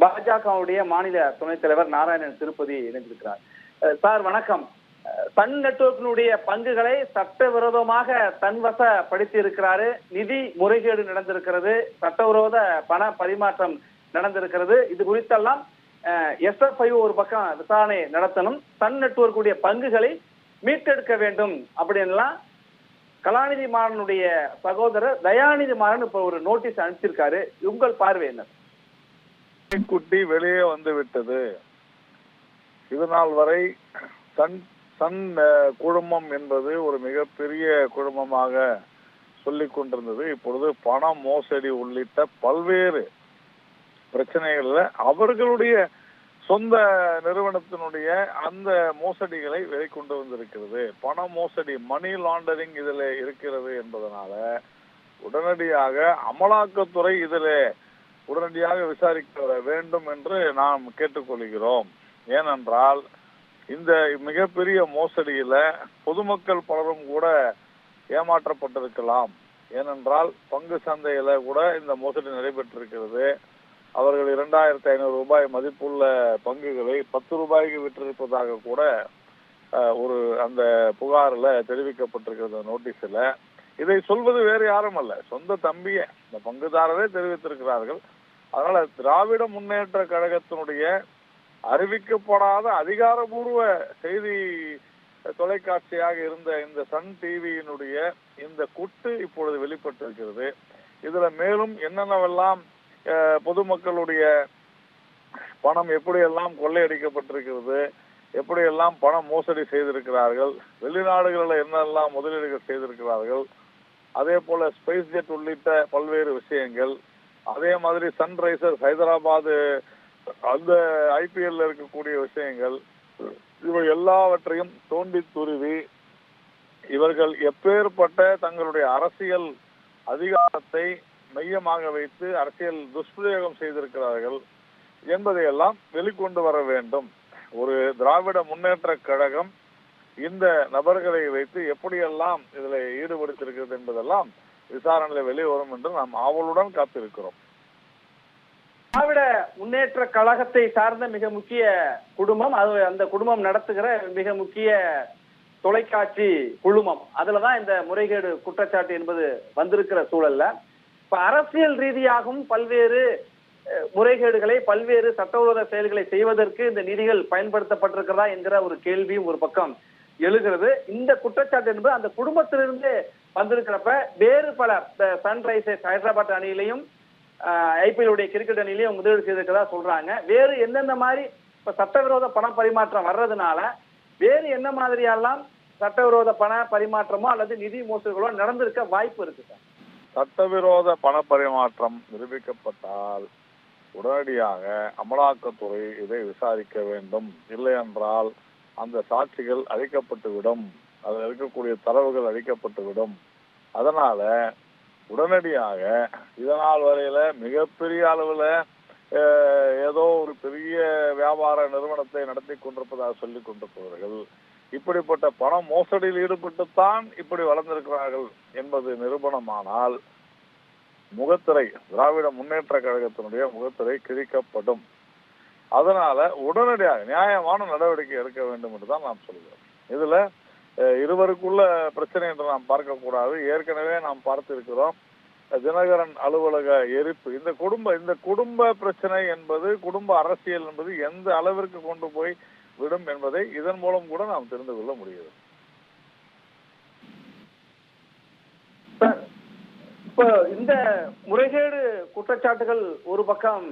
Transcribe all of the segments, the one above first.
பாஜகவுடைய மாநில துணைத் தலைவர் நாராயணன் திருப்பதி இணைந்திருக்கிறார். சார் வணக்கம். சன் நெட்வொர்க்கினுடைய பங்குகளை சட்டவிரோதமாக தன்வசப்படுத்தி இருக்கிறாரு நிதி முறைகேடு நடந்திருக்கிறது. சட்டவிரோத பண பரிமாற்றம் நடந்திருக்கிறது. இது குறித்தெல்லாம் எஸ்எஃப்ஐ ஒரு பக்கம் விசாரணை நடத்தணும். சன் நெட்வொர்க்குடைய பங்குகளை மீட்டெடுக்க வேண்டும் அப்படின்லாம் கலாநிதி மாறனுடைய சகோதரர் தயாநிதி மாறன் இப்ப ஒரு நோட்டீஸ் அனுப்பிச்சிருக்காரு. உங்கள் பார்வை என்ன? குட்டி வெளியே வந்து விட்டது. இது நாள் வரை சன் சன் குழுமம் என்பது ஒரு மிகப்பெரிய குழுமமாக சொல்லிக் கொண்டிருந்தது. இப்பொழுது பண மோசடி உள்ளிட்ட பல்வேறு பிரச்சனைகள்ல அவர்களுடைய சொந்த நிறுவனத்தினுடைய அந்த மோசடிகளை வெளிக்கொண்டு வந்திருக்கிறது. பண மோசடி மணி லாண்டரிங் இதில் இருக்கிறது என்பதனால உடனடியாக அமலாக்கத்துறை இதில் உடனடியாக விசாரிக்க வர வேண்டும் என்று நாம் கேட்டுக்கொள்கிறோம். ஏனென்றால் இந்த மிகப்பெரிய மோசடியில பொதுமக்கள் பலரும் கூட ஏமாற்றப்பட்டிருக்கலாம். ஏனென்றால் பங்கு சந்தையில கூட இந்த மோசடி நடைபெற்றிருக்கிறது. அவர்கள் இரண்டாயிரத்தி ஐநூறு ரூபாய் மதிப்புள்ள பங்குகளை பத்து ரூபாய்க்கு விற்றிருப்பதாக கூட ஒரு அந்த புகாரில் தெரிவிக்கப்பட்டிருக்கிறது நோட்டீஸில். இதை சொல்வது வேறு யாரும் அல்ல. சொந்த தம்பியே இந்த பங்குதாரரே தெரிவித்திருக்கிறார்கள். அதனால திராவிட முன்னேற்ற கழகத்தினுடைய அறிவிக்கப்படாத அதிகாரபூர்வ செய்தி தொலைக்காட்சியாக இருந்த இந்த சன் டிவியினுடைய இந்த குட்டு இப்பொழுது வெளிப்பட்டிருக்கிறது. இதுல மேலும் என்னென்னவெல்லாம் பொதுமக்களுடைய பணம் எப்படியெல்லாம் கொள்ளையடிக்கப்பட்டிருக்கிறது எப்படியெல்லாம் பணம் மோசடி செய்திருக்கிறார்கள் வெளிநாடுகளில் என்னெல்லாம் முதலீடுகள் செய்திருக்கிறார்கள் அதே போல ஸ்பைஸ் ஜெட் உள்ளிட்ட பல்வேறு விஷயங்கள் அதே மாதிரி சன்ரைசர்ஸ் ஹைதராபாத் அந்த ஐபிஎல்ல இருக்கக்கூடிய விஷயங்கள் இவை எல்லாவற்றையும் தோண்டி துருவி இவர்கள் எப்பேற்பட்ட தங்களுடைய அரசியல் அதிகாரத்தை மையமாக வைத்து அரசியல் துஷ்பிரயோகம் செய்திருக்கிறார்கள் என்பதையெல்லாம் வெளிக்கொண்டு வர வேண்டும். ஒரு திராவிட முன்னேற்ற கழகம் இந்த நபர்களை வைத்து எப்படியெல்லாம் இதுல ஈடுபடுத்திருக்கிறது என்பதெல்லாம் விசாரணையில வெளியே வரும் என்று நாம் ஆவலுடன் காத்திருக்கிறோம். திராவிட முன்னேற்ற கழகத்தை சார்ந்த மிக முக்கிய குடும்பம் அது அந்த குடும்பம் நடத்துகிற மிக முக்கிய தொலைக்காட்சி குழுமம். அதுலதான் இந்த முறைகேடு குற்றச்சாட்டு என்பது வந்திருக்கிற சூழல்ல. இப்ப அரசியல் ரீதியாகவும் பல்வேறு முறைகேடுகளை பல்வேறு சட்டவிரோத செயல்களை செய்வதற்கு இந்த நிதிகள் பயன்படுத்தப்பட்டிருக்கிறதா என்கிற ஒரு கேள்வியும் ஒரு பக்கம் எழுகிறது. இந்த குற்றச்சாட்டு என்பது அந்த குடும்பத்திலிருந்து வந்திருக்கிறப்ப வேறு பல சன்ரைசர்ஸ் ஹைதராபாத் அணியிலையும் ஐபிஎல் உடைய கிரிக்கெட் அணியிலையும் முதலீடு செய்திருக்கிறதா சொல்றாங்க. வேறு எந்தெந்த மாதிரி இப்ப சட்டவிரோத பண பரிமாற்றம் வர்றதுனால வேறு என்ன மாதிரியெல்லாம் சட்டவிரோத பண பரிமாற்றமோ அல்லது நிதி மோசடிகளோ நடந்திருக்க வாய்ப்பு இருக்கு சார்? சட்டவிரோத பண பரிமாற்றம் நிரூபிக்கப்பட்டால் உடனடியாக அமலாக்கத்துறை இதை விசாரிக்க வேண்டும். இல்லை என்றால் அந்த சாட்சிகள் அழிக்கப்பட்டுவிடும். அதில் இருக்கக்கூடிய தரவுகள் அழிக்கப்பட்டுவிடும். அதனால உடனடியாக இதனால் வரையில மிகப்பெரிய அளவுல அஹ், ஏதோ ஒரு பெரிய வியாபார நிறுவனத்தை நடத்தி கொண்டிருப்பதாக சொல்லிக் கொண்டிருப்பவர்கள் இப்படிப்பட்ட பண மோசடியில் ஈடுபட்டுத்தான் இப்படி வளர்ந்திருக்கிறார்கள் என்பது நிரூபணமானால் முகத்திரை திராவிட முன்னேற்ற கழகத்தினுடைய முகத்திரை கிழிக்கப்படும். அதனால உடனடியாக நியாயமான நடவடிக்கை எடுக்க வேண்டும் என்று தான் நாம் சொல்கிறோம். இதுல இருவருக்குள்ள பிரச்சனை என்று நாம் பார்க்கக்கூடாது. ஏற்கனவே நாம் பார்த்திருக்கிறோம் தினகரன் அலுவலக எரிப்பு. இந்த குடும்ப இந்த குடும்ப பிரச்சனை என்பது குடும்ப அரசியல் என்பது எந்த அளவிற்கு கொண்டு போய் விடும் என்பதை இதன் மூலம் கூட நாம் தெரிந்து கொள்ள முடிகிறது. இப்ப இப்போ இந்த முறைகேடு குற்றச்சாட்டுகள் ஒரு பக்கம்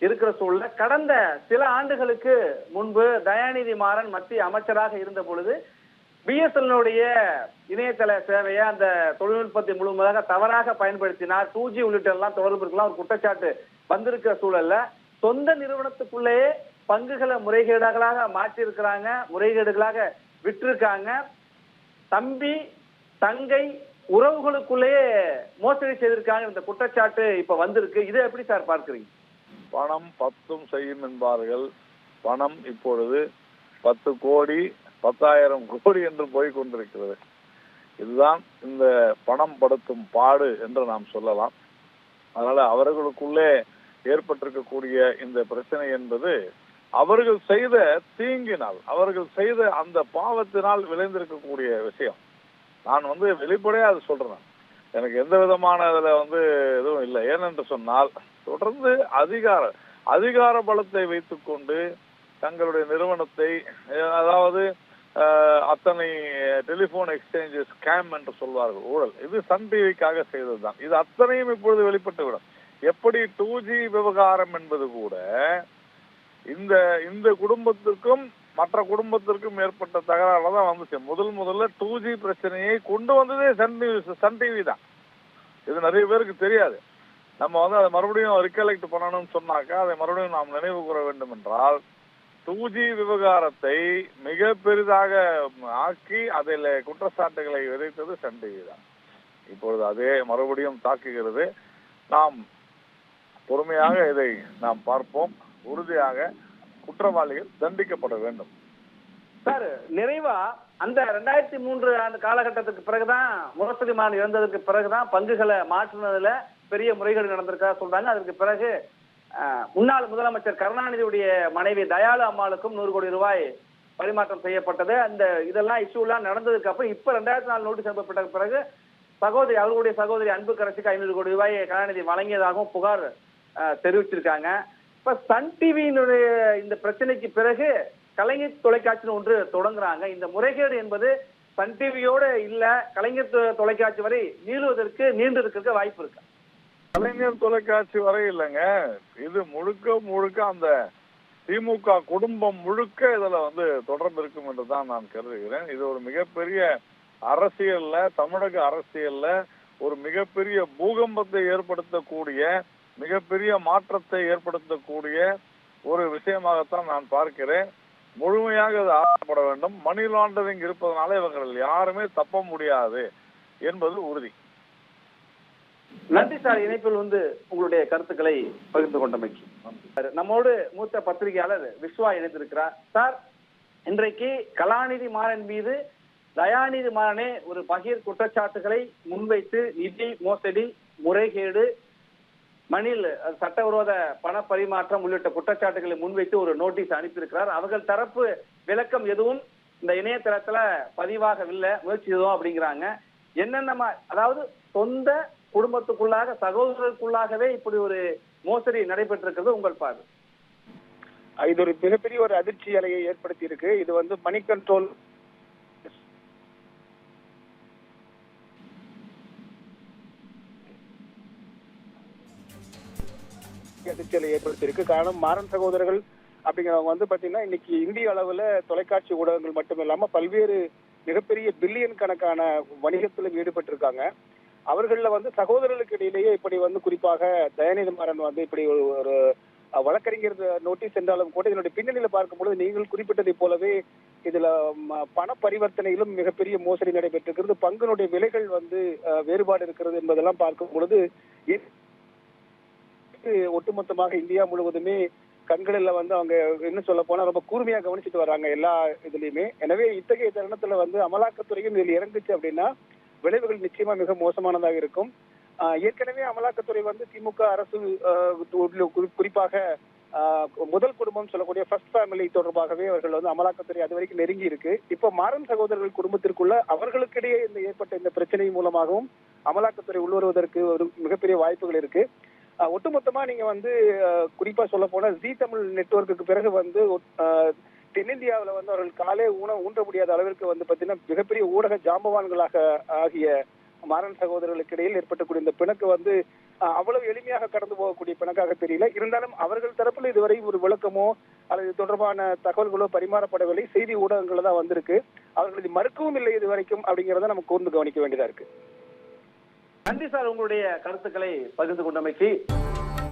இருக்கிற சூழல கடந்த சில ஆண்டுகளுக்கு முன்பு தயாநிதி மாறன் மத்திய அமைச்சராக இருந்த பொழுது பிஎஸ்எல்னுடைய இணையதள சேவையை அந்த தொழில்நுட்பத்தை முழுமையாக தவறாக பயன்படுத்தினார். டூ ஜி உள்ளிட்ட எல்லாம் தொடர்புக்கெல்லாம் ஒரு குற்றச்சாட்டு வந்திருக்கிற சூழல்ல சொந்த நிறுவனத்துக்குள்ளேயே பங்குகளை முறைகேடுகளாக மாற்றியிருக்கிறாங்க முறைகேடுகளாக விட்டிருக்காங்க. தம்பி தங்கை உறவுகளுக்குள்ளேயே மோசடி செய்திருக்காங்க. இந்த குற்றச்சாட்டு இப்ப வந்திருக்கு. இதை எப்படி சார் பார்க்குறீங்க? பணம் பத்தும் செய்யும் என்பார்கள். பணம் இப்பொழுது பத்து கோடி பத்தாயிரம் கோடி என்று போய் கொண்டிருக்கிறது. இதுதான் இந்த பணம் படுத்தும் பாடு என்று நாம் சொல்லலாம். அதனால அவர்களுக்குள்ளே ஏற்பட்டிருக்கக்கூடிய இந்த பிரச்சனை என்பது அவர்கள் செய்த தீங்கினால் அவர்கள் செய்த அந்த பாவத்தினால் விளைந்திருக்கக்கூடிய விஷயம். நான் வந்து வெளிப்படையா அது சொல்றேன். எனக்கு எந்த விதமான இதுல வந்து எதுவும் இல்லை. ஏனென்று சொன்னால் தொடர்ந்து அதிகார அதிகார பலத்தை வைத்துக்கொண்டு தங்களுடைய நிறுவனத்தை அதாவது அத்தனை டெலிபோன் எக்ஸ்சேஞ்சு ஸ்கேம் என்று சொல்வார்கள் ஊழல். இது சன் டிவிக்காக செய்ததுதான். இது அத்தனையும் இப்பொழுது வெளிப்பட்டுவிடும். எப்படி டூ ஜி விவகாரம் என்பது கூட இந்த இந்த குடும்பத்திற்கும் மற்ற குடும்பத்திற்கும் ஏற்பட்ட தகராறுல தான் வந்துச்சு முதல் முதல்ல டூ ஜி பிரச்சனையை கொண்டு வந்ததே சன் டிவி சன் டிவி தான். இது நிறைய பேருக்கு தெரியாது. நம்ம வந்து அதை மறுபடியும் ரிகலெக்ட் பண்ணணும்னு சொன்னாக்கா அதை மறுபடியும் நாம் நினைவு கூற வேண்டும் என்றால் டூ ஜி விவகாரத்தை மிக பெரிதாக ஆக்கி அதில் குற்றச்சாட்டுகளை விதைத்தது சன் டிவி தான். இப்பொழுது அதே மறுபடியும் தாக்குகிறது. நாம் பொறுமையாக இதை நாம் பார்ப்போம். உறுதியாக குற்றவாளிகள் தண்டிக்கப்பட வேண்டும். சார் நிறைவா அந்த ரெண்டாயிரத்தி மூன்று அந்த காலகட்டத்துக்கு பிறகுதான் முரசொலிமான் இறந்ததுக்கு பிறகுதான் பங்குகளை மாற்றினதுல பெரிய முறைகேடு நடந்திருக்கா சொல்றாங்க. அதற்கு பிறகு முன்னாள் முதலமைச்சர் கருணாநிதியுடைய மனைவி தயாளு அம்மாளுக்கும் நூறு கோடி ரூபாய் பரிமாற்றம் செய்யப்பட்டது. அந்த இதெல்லாம் இஷ்யூலாம் நடந்ததுக்கு அப்புறம் இப்ப ரெண்டாயிரத்தி நாலு நோட்டீஸ் அனுப்பப்பட்ட பிறகு சகோதரி அவர்களுடைய சகோதரி அன்பு கரசிக்கு ஐநூறு கோடி ரூபாய் கருணாநிதி வழங்கியதாகவும் புகார் தெரிவிச்சிருக்காங்க. இப்ப சன் டிவியினுடைய இந்த பிரச்சனைக்கு பிறகு கலைஞர் தொலைக்காட்சின்னு ஒன்று தொடங்குறாங்க. இந்த முறைகேடு என்பது சன் டிவியோட இல்ல கலைஞர் தொலைக்காட்சி வரை நீளுவதற்கு நீண்டு இருக்க வாய்ப்பு இருக்கு. கலைஞர் தொலைக்காட்சி வரை இல்லைங்க. இது முழுக்க முழுக்க அந்த திமுக குடும்பம் முழுக்க இதுல வந்து தொடர்பு இருக்கும் என்று தான் நான் கருதுகிறேன். இது ஒரு மிகப்பெரிய அரசியல்ல தமிழக அரசியல்ல ஒரு மிகப்பெரிய பூகம்பத்தை ஏற்படுத்தக்கூடிய மிகப்பெரிய மாற்றத்தை ஏற்படுத்தக்கூடிய ஒரு விஷயமாகத்தான் நான் பார்க்கிறேன். முழுமையாக இது ஆளப்பட வேண்டும். மணி லாண்டரிங் இருப்பதனால இவர்கள் யாருமே தப்ப முடியாது என்பது உறுதி. நன்றி சார். இணைப்பில் வந்து உங்களுடைய கருத்துக்களை பகிர்ந்து கொண்டமைக்கு. நம்மோடு மூத்த பத்திரிகையாளர் விஸ்வா இணைந்திருக்கிறார். சார் இன்றைக்கு கலாநிதி மாறன் மீது தயாநிதி மாறனே ஒரு பகிர் குற்றச்சாட்டுகளை முன்வைத்து நிதி மோசடி முறைகேடு மணில் சட்டவிரோத பண பரிமாற்றம் உள்ளிட்ட குற்றச்சாட்டுகளை முன்வைத்து ஒரு நோட்டீஸ் அனுப்பியிருக்கிறார். அவர்கள் தரப்பு விளக்கம் எதுவும் இந்த இணையதளத்துல பதிவாகவில்லை. முயற்சி எதுவும் அப்படிங்கிறாங்க. என்னென்ன அதாவது சொந்த குடும்பத்துக்குள்ளாக சகோதரருக்குள்ளாகவே இப்படி ஒரு மோசடி நடைபெற்றிருக்கிறது உங்கள் பார்வை. இது ஒரு மிகப்பெரிய ஒரு அதிர்ச்சி அலையை ஏற்படுத்தி இருக்கு இது வந்து மணி கண்ட்ரோல் அதிர்ச்சியலை ஏற்படுத்தி இருக்கு காரணம் மாறன் சகோதரர்கள் அப்படிங்கிறவங்க வந்து பாத்தீங்கன்னா இன்னைக்கு இந்திய அளவுல தொலைக்காட்சி ஊடகங்கள் மட்டும் இல்லாம பல்வேறு மிகப்பெரிய பில்லியன் கணக்கான வணிகத்திலும் ஈடுபட்டிருக்காங்க. அவர்கள வந்து சகோதரர்களுக்கு இடையிலேயே இப்படி வந்து குறிப்பாக தயாநிதி மாறன் வந்து இப்படி ஒரு வழக்கறிஞர் நோட்டீஸ் என்றாலும் கூட இதனுடைய பின்னணியில பார்க்கும்பொழுது நீங்கள் குறிப்பிட்டதை போலவே இதுல பண பரிவர்த்தனையிலும் மிகப்பெரிய மோசடி நடைபெற்றிருக்கிறது. பங்கினுடைய விலைகள் வந்து வேறுபாடு இருக்கிறது என்பதெல்லாம் பார்க்கும் பொழுது இது ஒட்டுமொத்தமாக இந்தியா முழுவதுமே கண்களில் வந்து அவங்க என்ன சொல்ல போனா ரொம்ப கூர்மையா கவனிச்சுட்டு வர்றாங்க எல்லா இதுலயுமே. எனவே இத்தகைய தருணத்துல வந்து அமலாக்கத்துறையும் இதில் இறங்குச்சு அப்படின்னா விளைவுகள் நிச்சயமா மிக மோசமானதாக இருக்கும். ஏற்கனவே அமலாக்கத்துறை வந்து திமுக அரசு குறிப்பாக முதல் குடும்பம் சொல்லக்கூடிய ஃபர்ஸ்ட் ஃபேமிலி தொடர்பாகவே அவர்கள் வந்து அமலாக்கத்துறை அது வரைக்கும் நெருங்கி இருக்கு. இப்போ மாறன் சகோதரர்கள் குடும்பத்திற்குள்ள அவர்களுக்கிடையே இந்த ஏற்பட்ட இந்த பிரச்சனை மூலமாகவும் அமலாக்கத்துறை உள்வருவதற்கு ஒரு மிகப்பெரிய வாய்ப்புகள் இருக்கு. ஒட்டுமொத்தமா நீங்க வந்து குறிப்பா சொல்ல போனா ஜி தமிழ் நெட்வொர்க்குக்கு பிறகு வந்து தென்னிந்தியாவில் வந்து அவர்கள் காலே ஊன ஊன்ற முடியாத அளவிற்கு வந்து பார்த்தீங்கன்னா மிகப்பெரிய ஊடக ஜாம்பவான்களாக ஆகிய மாறன் சகோதரர்களுக்கு இடையில் ஏற்பட்டக்கூடிய இந்த பிணக்கு வந்து அவ்வளவு எளிமையாக கடந்து போகக்கூடிய பிணக்காக தெரியல. இருந்தாலும் அவர்கள் தரப்புல இதுவரை ஒரு விளக்கமோ அல்லது இது தொடர்பான தகவல்களோ பரிமாறப்படவில்லை. செய்தி ஊடகங்கள் தான் வந்திருக்கு. அவர்கள் இது மறுக்கவும் இல்லை இது வரைக்கும் அப்படிங்கறத நம்ம கூர்ந்து கவனிக்க வேண்டியதா இருக்கு. நன்றி சார் உங்களுடைய கருத்துக்களை பகிர்ந்து கொண்டமைக்கு.